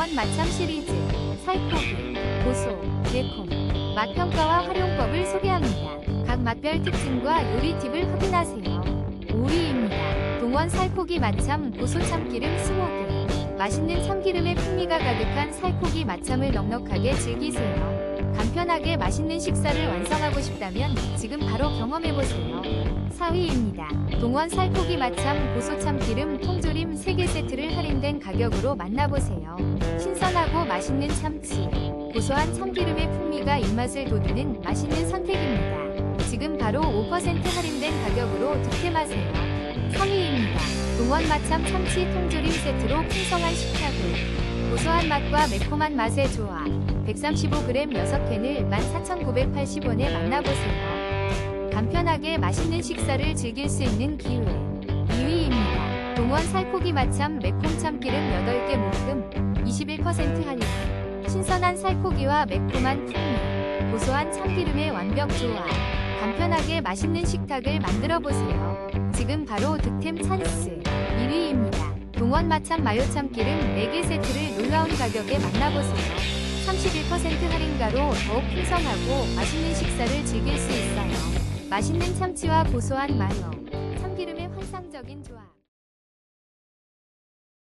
동원 마참 시리즈 살코기, 고소, 매콤, 맛 평가와 활용법을 소개합니다. 각 맛별 특징과 요리 팁을 확인하세요. 5위입니다. 동원 살코기 맛참 고소 참기름 20개. 맛있는 참기름의 풍미가 가득한 살코기 맛참을 넉넉하게 즐기세요. 간편하게 맛있는 식사를 완성하고 싶다면 지금 바로 경험해보세요. 4위입니다. 동원 살코기 맛참 고소 참기름 통조림 3개 세트를 할인 된 가격으로 만나보세요. 신선하고 맛있는 참치, 고소한 참기름의 풍미가 입맛을 돋우는 맛있는 선택입니다. 지금 바로 5% 할인된 가격으로 득템하세요. 3위입니다. 동원 맛참 참치 통조림 세트로 풍성한 식탁을 고소한 맛과 매콤한 맛의 조화 135g 6캔을 14,980원에 만나보세요. 간편하게 맛있는 식사를 즐길 수 있는 기회 2위입니다. 동원 살코기 맛참 매콤 참기름 8개 묶음 21% 할인 신선한 살코기와 매콤한 풍미 고소한 참기름의 완벽 조화 간편하게 맛있는 식탁을 만들어 보세요. 지금 바로 득템 찬스 1위입니다. 동원 마참 마요 참기름 4개 세트를 놀라운 가격에 만나보세요. 31% 할인가로 더욱 풍성하고 맛있는 식사를 즐길 수 있어요. 맛있는 참치와 고소한 마요,